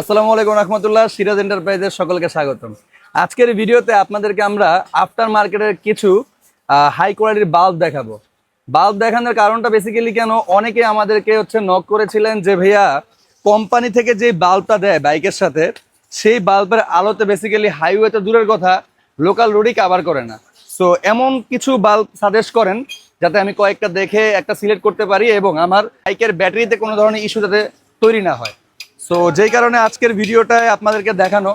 আসসালামু আলাইকুম রহমতুল্লাহ, সিরাজ এন্টারপ্রাইজের সকলকে স্বাগতম। আজকের ভিডিওতে আপনাদেরকে আমরা আফটার মার্কেটের কিছু হাই কোয়ালিটির বাল্ব দেখাবো। বাল্ব দেখানোর কারণটা বেসিক্যালি কেন? অনেকে আমাদেরকে হচ্ছে নক করেছিলেন যে, ভাইয়া কোম্পানি থেকে যে বাল্বটা দেয় বাইকের সাথে, সেই বাল্বের আলোতে বেসিক্যালি হাইওয়েতে দূরের কথা লোকাল রোডই কাভার করে না। সো এমন কিছু বাল্ব সাজেস্ট করেন, যাতে আমি কয়েকটা দেখে একটা সিলেক্ট করতে পারি এবং আমার বাইকের ব্যাটারিতে কোনো ধরনের ইস্যু যাতে তৈরি না হয়। সো যেই কারণে আজকের ভিডিওটায় আপনাদেরকে দেখানো,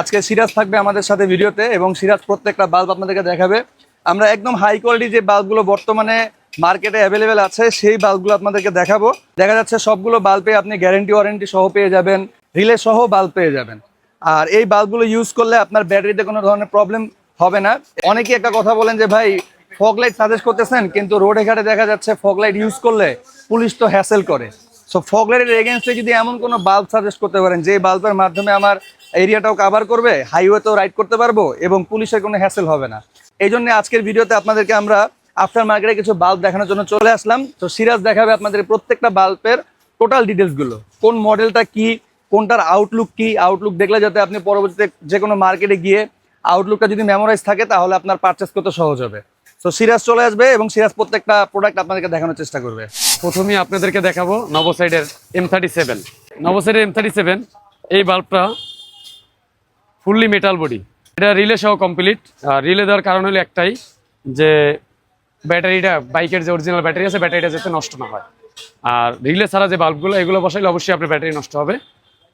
আজকে সিরাজ থাকবে আমাদের সাথে ভিডিওতে এবং সিরাজ প্রত্যেকটা বাল্ব আপনাদেরকে দেখাবে। আমরা একদম হাই কোয়ালিটি যে বাল্বগুলো বর্তমানে মার্কেটে অ্যাভেলেবেল আছে, সেই বাল্বগুলো আপনাদেরকে দেখাবো। দেখা যাচ্ছে সবগুলো বাল্বে আপনি গ্যারেন্টি ওয়ারেন্টি সহ পেয়ে যাবেন রিলে সহ বাল্ব পেয়ে যাবেন। আর এই বাল্বগুলো ইউজ করলে আপনার ব্যাটারিতে কোনো ধরনের প্রবলেম হবে না। অনেকেই একটা কথা বলেন যে, ভাই ফগ লাইট সাজেস্ট করতেছেন, কিন্তু রোডে ঘাটে দেখা যাচ্ছে ফগ লাইট ইউজ করলে পুলিশ তো হ্যাসেল করে। সো ফগ লাইটের এগেনস্টে যদি এমন কোনো বাল্ব সাজেস্ট করতে পারেন, যে বাল্বের মাধ্যমে আমার এরিয়াটাও কাভার করবে হাইওয়েতেও রাইড করতে পারব এবং পুলিশের কোনো হ্যাসেল হবে না। এই জন্য আজকের ভিডিওতে আপনাদেরকে আমরা আফটার মার্কেটে কিছু বাল্ব দেখানোর জন্য চলে আসলাম। তো, সিরাজ দেখাবে আপনাদের প্রত্যেকটা বাল্বের টোটাল ডিটেলসগুলো কোন মডেলটা কি, কোনটার আউটলুক কি আউটলুক দেখলে যাতে আপনি পরবর্তীতে যে কোনো মার্কেটে গিয়ে আউটলুকটা যদি মেমোরাইজ থাকে, তাহলে আপনার পারচেস করতে সহজ হবে। তো, সিরাজ চলে আসবে এবং সিরাজ প্রত্যেকটা প্রোডাক্ট আপনাদেরকে দেখানোর চেষ্টা করবে। প্রথমেই আপনাদেরকে দেখাবো নবসাইডের এম থার্টি সেভেন নবসাইডের এম থার্টি সেভেন এই বাল্বটা ফুললি মেটাল বডি এটা রিলে সহ কমপ্লিট রিলে দেওয়ার কারণ হলো একটাই, যে ব্যাটারিটা, বাইকের যে অরিজিনাল ব্যাটারি আছে, ব্যাটারিটা যাতে নষ্ট না হয়। আর রিলে ছাড়া যে বাল্বগুলো, এগুলো বসাইলে অবশ্যই আপনার ব্যাটারি নষ্ট হবে।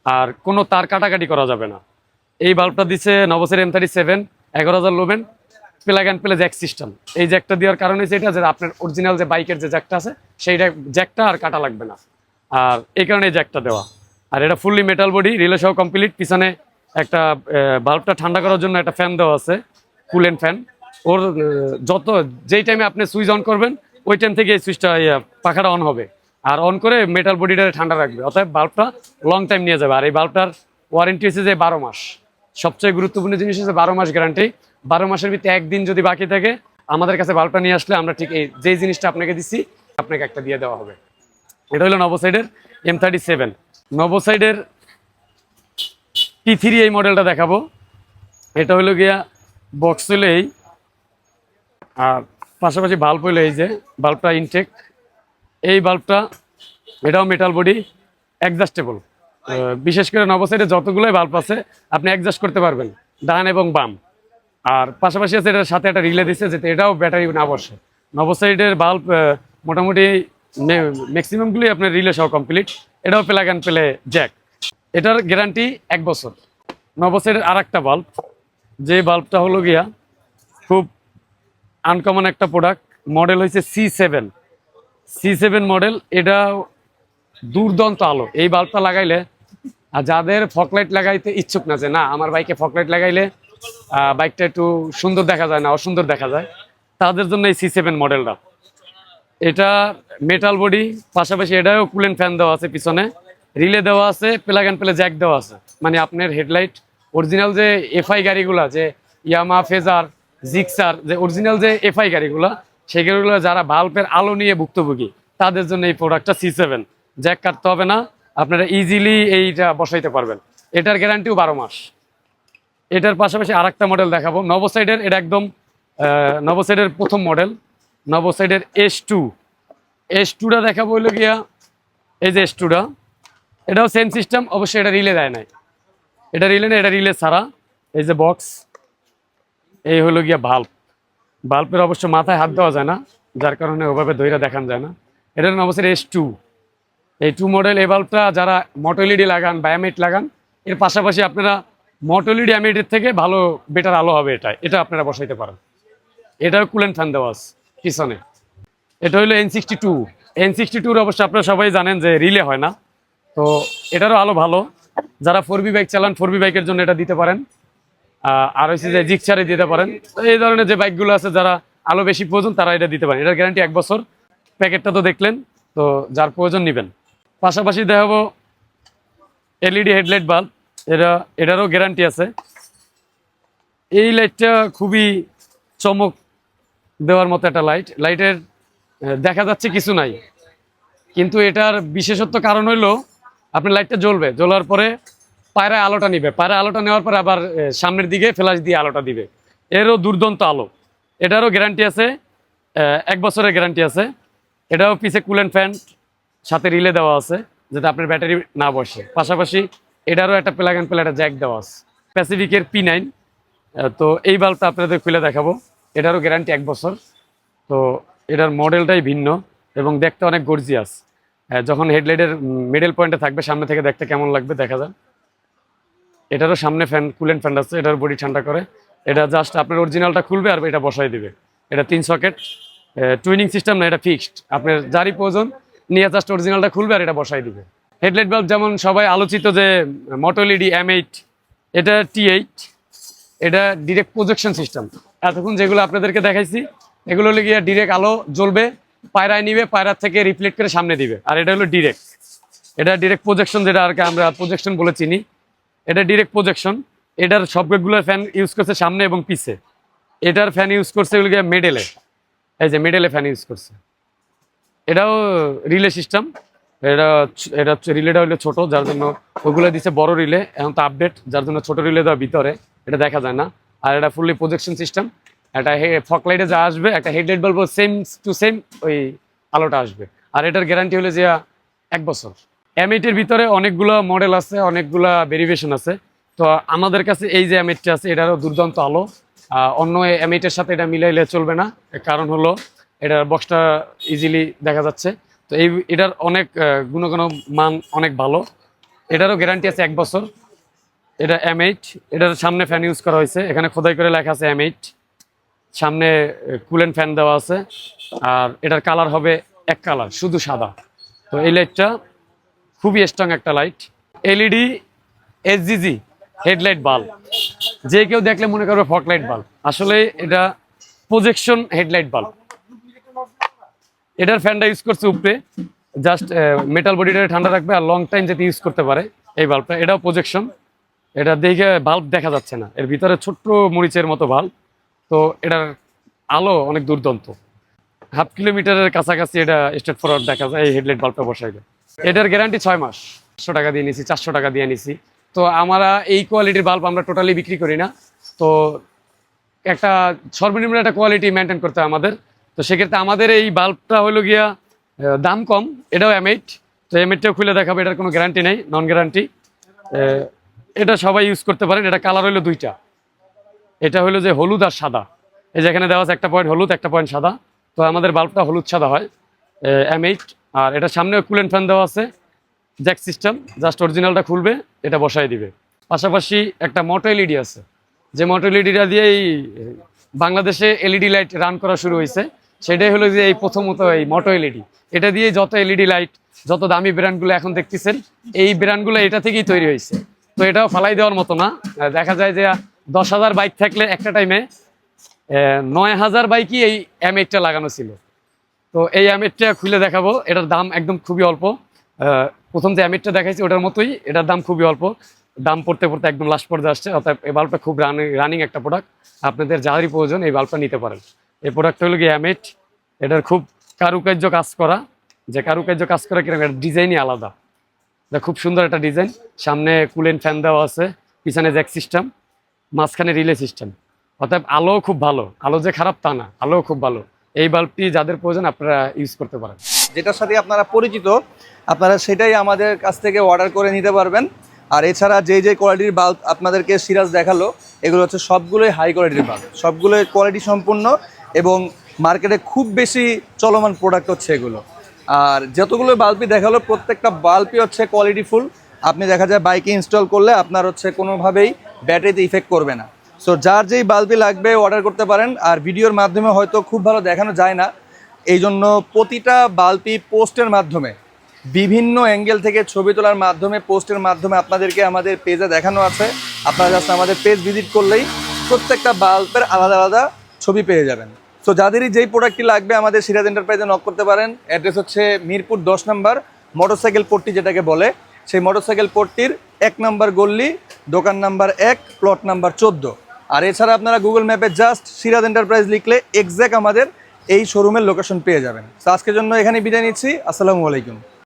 আর কোনো তার কাটাকাটি করা যাবে না। এই বাল্বটা দিচ্ছে নবসের এম থার্টি সেভেন এগারো হাজার লোবেন plug and play jack system. এই জ্যাকটা দেওয়ার কারণে হচ্ছে এটা যে আপনার অরিজিনাল যে বাইকের যে জ্যাকটা আছে, সেইটা জ্যাকটা আর কাটা লাগবে না। আর এই কারণে জ্যাকটা দেওয়া। আর এটা ফুললি মেটাল বডি রিলে সহ কমপ্লিট পিছনে একটা বাল্বটা ঠান্ডা করার জন্য একটা ফ্যান দেওয়া আছে কুল কুলেন ফ্যান ওর যত, যেই টাইমে আপনি সুইচ অন করবেন, ওই টাইম থেকে এই সুইচটা পাখাটা অন হবে। আর অন করে মেটাল বডিটা ঠান্ডা রাখবে। অতএব বাল্বটা লং টাইম নিয়ে যাবে। আর এই বাল্বটার ওয়ারেন্টি হচ্ছে যে বারো মাস। সবচেয়ে গুরুত্বপূর্ণ জিনিস হচ্ছে বারো মাস গ্যারান্টি বারো মাসের ভিতরে একদিন যদি বাকি থাকে, আমাদের কাছে বাল্বটা নিয়ে আসলে আমরা ঠিক এই যেই জিনিসটা আপনাকে দিচ্ছি, আপনাকে একটা দিয়ে দেওয়া হবে। এটা হলো নবসাইডের এম থার্টি সেভেন নবসাইডের টি থ্রি এই মডেলটা দেখাবো। এটা হলো গিয়া বক্স হলো এই, আর পাশাপাশি বাল্ব হলো এই যে বাল্বটা ইনটেক এই বাল্বটা এটাও মেটাল বডি অ্যাডজাস্টেবল বিশেষ করে নবসাইডে যতগুলোই বাল্ব আছে, আপনি অ্যাডজাস্ট করতে পারবেন, ডান এবং বাম। আর পাশাপাশি আছে এটার সাথে একটা রিলে দিচ্ছে যাতে এটাও ব্যাটারি না বসে। নবসাইডের বাল্ব মোটামুটি ম্যাক্সিমামগুলি আপনার রিলে সহ কমপ্লিট এটাও প্লাগ অ্যান্ড প্লে জ্যাক এটার গ্যারান্টি এক বছর। নবসাইডের আর একটা বাল্ব যে বাল্বটা হলো গিয়া খুব আনকমন একটা প্রোডাক্ট মডেল হয়েছে C seven C seven model এটা দুর্দান্ত আলো। এই বাল্বটা লাগাইলে, আর যাদের ফকলাইট লাগাইতে ইচ্ছুক না যে, না, আমার বাইকে ফকলাইট লাগাইলে বাইকটা একটু সুন্দর দেখা যায় না, অসুন্দর দেখা যায়। তাদের জন্য এই সি সেভেন মডেলটা এটা মেটাল বডি পাশাপাশি এটাও কুলেন ফ্যান দেওয়া আছে পিছনে। রিলে দেওয়া আছে প্লাগ অ্যান্ড প্লে জ্যাক দেওয়া আছে। মানে আপনার হেডলাইট অরিজিনাল যে এফআই গাড়িগুলা, যে ইয়ামা ফেজার জিক্সার যে অরিজিনাল যে এফআই গাড়িগুলা, সেই গাড়িগুলো যারা বাল্বের আলো নিয়ে ভুক্তভোগী, তাদের জন্য এই প্রোডাক্টটা সি সেভেন জ্যাক কাটতে হবে না, আপনারা ইজিলি এইটা বসাইতে পারবেন। এটার গ্যারান্টিও বারো মাস। এটার পাশাপাশি আর একটা মডেল দেখাবো নবসাইডের এটা একদম নবসাইডের প্রথম মডেল নবসাইডের এস টু এস টুটা দেখাবো হইল গিয়া, এই যে এস টুটা এটাও সেম সিস্টেম অবশ্যই এটা রিলে দেয় নাই। এটা রিলে না এটা রিলে ছাড়া। এই যে বক্স এই হলো গিয়া বাল্ব বাল্বের অবশ্য মাথায় হাত দেওয়া যায় না, যার কারণে ওভাবে দইরা দেখান যায় না। এটার নাম হচ্ছে এস টু এই টু মডেল এই বাল্বটা যারা মটোলিডি লাগান বায়োমেট লাগান, এর পাশাপাশি আপনারা মটোলিডি অ্যামিটের থেকে ভালো বেটার আলো হবে এটা। এটা আপনারা বসাইতে পারেন। এটাও কুলেন ফ্যান দেওয়া আছে, পিছনে। এটা হলো N sixty two N sixty টুর অবশ্য আপনারা সবাই জানেন যে রিলে হয় না। তো এটারও আলো ভালো। যারা ফোর বি বাইক চালান ফোর বি বাইকের জন্য এটা দিতে পারেন। আর হচ্ছে যে জিক্সারে দিতে পারেন। এই ধরনের যে বাইকগুলো আছে, যারা আলো বেশি প্রয়োজন, তারা এটা দিতে পারেন। এটার গ্যারান্টি এক বছর। প্যাকেটটা তো দেখলেন, তো যার প্রয়োজন নেবেন। পাশাপাশি দেখাবো এলইডি হেডলাইট বাল্ব এটা, এটারও গ্যারান্টি আছে। এই লাইটটা খুবই চমক দেওয়ার মতো একটা লাইট লাইটের দেখা যাচ্ছে কিছু নাই। কিন্তু এটার বিশেষত্ব কারণ হইল আপনার লাইটটা জ্বলবে। জ্বলার পরে পায়রা আলোটা নিবে। পায়রা আলোটা নেওয়ার পরে আবার সামনের দিকে ফ্ল্যাশ দিয়ে আলোটা দিবে। এরও দুর্দান্ত আলো। এটারও গ্যারান্টি আছে এক বছরের গ্যারান্টি আছে। এটাও পিছে কুলেন ফ্যান সাথে রিলে দেওয়া আছে, যাতে আপনার ব্যাটারি না বসে। পাশাপাশি এটারও একটা প্লাগ অ্যান্ড প্লে জ্যাক দেওয়া আছে প্যাসিফিকের পি নাইন তো এই বাল্বটা আপনাদের খুলে দেখাবো। এটারও গ্যারান্টি এক বছর। তো এটার মডেলটাই ভিন্ন এবং দেখতে অনেক গর্জিয়াস যখন হেডলাইটের মিডল পয়েন্টে থাকবে, সামনে থেকে দেখতে কেমন লাগবে দেখা যাক। এটারও সামনে ফ্যান কুলেন্ট ফ্যান আছে এটার বডি ঠান্ডা করে। এটা জাস্ট আপনার অরিজিনালটা খুলবে আর এটা বসাই দিবে। এটা তিন সকেট টুইনিং সিস্টেম না, এটা ফিক্সড আপনার যারই প্রয়োজন, নিয়ে জাস্ট অরিজিনালটা খুলবে আর এটা বসাই দিবে। হেডলাইট বাল্ব যেমন সবাই আলোচিত যে মটোলিডি এম এইট এটা টি এইট এটা ডিরেক্ট প্রজেকশন সিস্টেম এতক্ষণ যেগুলো আপনাদেরকে দেখাইছি, এগুলো হলো গিয়ে ডিরেক্ট আলো জ্বলবে, পায়রায় নিবে পায়রার থেকে রিফ্লেক্ট করে সামনে দিবে। আর এটা হলো ডিরেক্ট এটা ডিরেক্ট প্রজেকশন যেটা আর কি আমরা প্রজেকশন বলে চিনি। এটা ডিরেক্ট প্রজেকশন এটার সবগুলো ফ্যান ইউজ করছে সামনে এবং পিছে। এটার ফ্যান ইউজ করছে ওগুলো গিয়ে মিডেলে এই যে মেডেলে ফ্যান ইউজ করছে। এটাও রিলে সিস্টেম এটা এটা রিলেটা হলো ছোট, যার জন্য ওগুলো দিচ্ছে বড় রিলে, এখন তো আপডেট যার জন্য ছোট রিলে দেওয়া ভিতরে, এটা দেখা যায় না। আর এটা ফুললি প্রজেকশন সিস্টেম একটা ফক লাইটে যা আসবে, একটা হেডলাইট বলব সেম টু সেম ওই আলোটা আসবে। আর এটার গ্যারান্টি হলো যে এক বছর। এম এইটের ভিতরে অনেকগুলো মডেল আছে, অনেকগুলা ভেরিয়েশন আছে। তো আমাদের কাছে এই যে এম এইটটা আছে, এটারও দুর্দান্ত আলো। অন্য এম এইটের সাথে এটা মিলাইলে চলবে না। কারণ হলো, এটার বক্সটা ইজিলি দেখা যাচ্ছে। তো এই এটার অনেক গুণগণ মান অনেক ভালো। এটারও গ্যারান্টি আছে এক বছর। এটা এম এইট এটার সামনে ফ্যান ইউজ করা হয়েছে। এখানে খোদাই করে লেখা আছে এম এইট সামনে কুলেন ফ্যান দেওয়া আছে। আর এটার কালার হবে এক কালার শুধু সাদা। তো এই লাইটটা খুবই স্ট্রং একটা light LED S G G headlight bulb যে কেউ দেখলে মনে করবে ফক লাইট বাল্ব আসলে এটা প্রজেকশন হেডলাইট বাল্ব এটার ফ্যানটা ইউজ করছে উপরে। জাস্ট মেটাল বডিটা ঠান্ডা রাখবে আর লং টাইম যাতে ইউজ করতে পারে এই বাল্বটা এটাও প্রজেকশন এটা দেখে বাল্ব দেখা যাচ্ছে না। এর ভিতরে ছোট্ট মরিচের মতো বাল্ব তো এটার আলো অনেক দুর্দান্ত। হাফ কিলোমিটারের কাছাকাছি এটা স্টেট ফরওয়ার্ড দেখা যায়, এই হেডলাইট বাল্বটা বসাইলে। এটার গ্যারান্টি ছয় মাস। চারশো টাকা দিয়ে নিছি, চারশো টাকা দিয়ে নিছি। তো আমরা এই কোয়ালিটির বাল্ব আমরা টোটালি বিক্রি করি না। তো একটা সর্বনিম্ন একটা কোয়ালিটি মেনটেন করতে আমাদের। তো সেক্ষেত্রে আমাদের এই বাল্বটা হলো গিয়া দাম কম, এটাও এম এইট তো এম এইটটাও খুলে দেখাবো, এটার কোনো গ্যারান্টি নেই নন গ্যারান্টি এটা সবাই ইউজ করতে পারেন, এটা কালার হলো দুইটা। এটা হলো যে হলুদ আর সাদা। এই যে এখানে দেওয়া আছে একটা পয়েন্ট হলুদ, একটা পয়েন্ট সাদা। তো আমাদের বাল্বটা হলুদ সাদা হয় এম এইট আর এটা সামনে কুলেন্ট ফ্যান দেওয়া আছে জ্যাক সিস্টেম জাস্ট অরিজিনালটা খুলবে, এটা বসাই দিবে। পাশাপাশি একটা মোটো এলইডি আছে। যে মোটো এলইডিটা দিয়েই বাংলাদেশে এলইডি লাইট রান করা শুরু হয়েছে। সেটাই হলো যে এই প্রথমত এই মোটো এলইডি এটা দিয়ে যত এলইডি লাইট যত দামি ব্র্যান্ডগুলো এখন দেখতেছেন, এই ব্র্যান্ডগুলো এটা থেকেই তৈরি হয়েছে। তো এটাও ফালাই দেওয়ার মতো না। দেখা যায় যে দশ হাজার বাইক থাকলে একটা টাইমে নয় হাজার বাইকই এই এম এইটটা লাগানো ছিল। তো এই অ্যামেটটা খুলে দেখাবো। এটার দাম একদম খুবই অল্প। প্রথম যে অ্যামেটটা দেখাইছি ওটার মতোই, এটার দাম খুবই অল্প। দাম পড়তে পড়তে একদম লাস্ট পর্যায়ে আসছে, অর্থাৎ এই বাল্বটা খুব রানিং রানিং একটা প্রোডাক্ট আপনাদের যারই প্রয়োজন এই বাল্বটা নিতে পারেন। এই প্রোডাক্টটা হলো কি অ্যামেট এটার খুব কারুকার্য কাজ করা। যে কারুকার্য কাজ করা কীরকম এটা ডিজাইনই আলাদা। এটা খুব সুন্দর একটা ডিজাইন। সামনে কুলেন ফ্যান দেওয়া আছে, পিছনে জ্যাক সিস্টেম মাঝখানে রিলে সিস্টেম অর্থাৎ আলো খুব ভালো। আলো যে খারাপ তা না, আলো খুব ভালো। এই বাল্বটি যাদের প্রয়োজন আপনারা ইউজ করতে পারেন। যেটার সাথে আপনারা পরিচিত, আপনারা সেটাই আমাদের কাছ থেকে অর্ডার করে নিতে পারবেন। আর এছাড়া যে যে কোয়ালিটির বাল্ব আপনাদেরকে সিরাজ দেখাল, এগুলো হচ্ছে সবগুলোই হাই কোয়ালিটির বাল্ব সবগুলোই কোয়ালিটি সম্পূর্ণ এবং মার্কেটে খুব বেশি চলমান প্রোডাক্ট হচ্ছে এগুলো। আর যতগুলো বাল্বই দেখাল প্রত্যেকটা বাল্বই হচ্ছে কোয়ালিটি ফুল আপনি দেখা যায় বাইকে ইনস্টল করলে আপনার হচ্ছে কোনোভাবেই ব্যাটারিতে ইফেক্ট করবে না। সো যার যেই বাল্বই লাগবে অর্ডার করতে পারেন, আর ভিডিওর মাধ্যমে হয়তো খুব ভালো দেখানো যায় না। এই জন্য প্রতিটা বাল্বই পোস্টের মাধ্যমে, বিভিন্ন অ্যাঙ্গেল থেকে ছবি তোলার মাধ্যমে, পোস্টের মাধ্যমে আপনাদেরকে আমাদের পেজে দেখানো আছে। আপনারা জাস্ট আমাদের পেজ ভিজিট করলেই প্রত্যেকটা বাল্বের আলাদা আলাদা ছবি পেয়ে যাবেন। তো যাদেরই যেই প্রোডাক্টটি লাগবে আমাদের সিরাজ এন্টারপ্রাইজে নক করতে পারেন। অ্যাড্রেস হচ্ছে মিরপুর দশ নম্বর মোটরসাইকেল পট্টি যেটাকে বলে। সেই মোটরসাইকেল পট্টির এক নম্বর গল্লি দোকান নাম্বার এক প্লট নাম্বার চোদ্দ। আর এছাড়া আপনারা গুগল ম্যাপে জাস্ট সিরাজ এন্টারপ্রাইজ লিখলে এক্স্যাক্ট আমাদের এই শোরুমের লোকেশন পেয়ে যাবেন। তো আজকের জন্য এখানে বিদায় নিচ্ছি। আসসালামু আলাইকুম।